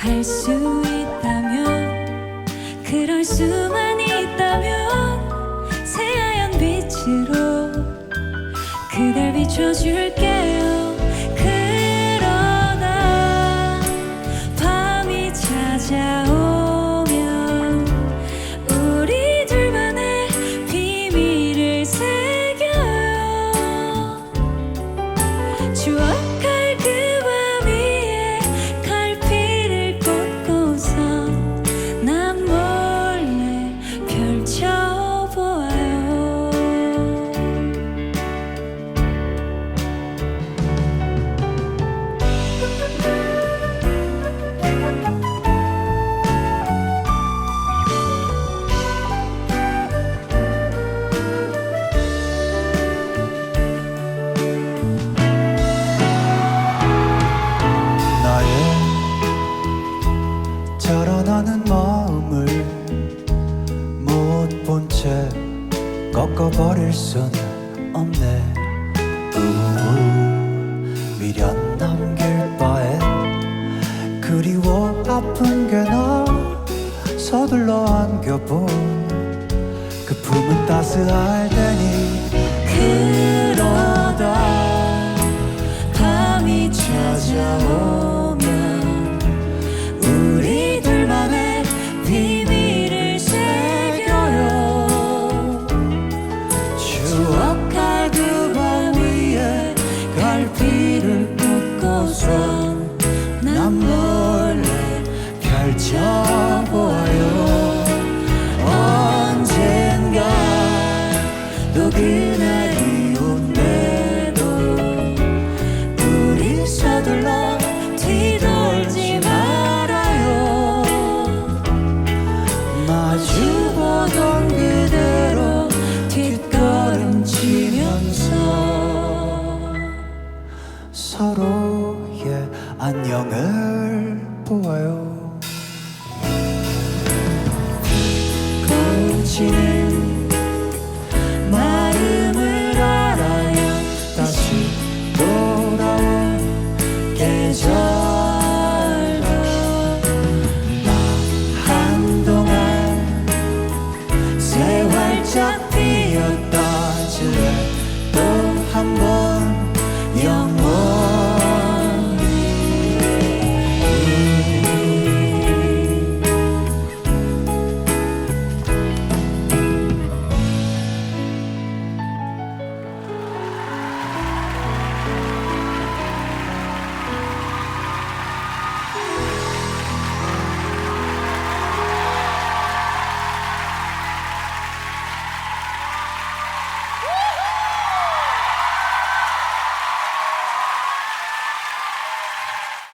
할 수 있다면 그럴 수만 있다면 새하얀 빛으로 그댈 비춰줄게요 꺾어버릴 수는 없네. 우우, 미련 남길 바엔 그리워 아픈 게 나. 서둘러 안겨본 그 품은 따스할 테니. 그 난 몰래 펼쳐보아요. 언젠가 또 그날 안녕을 보아요. 꽃이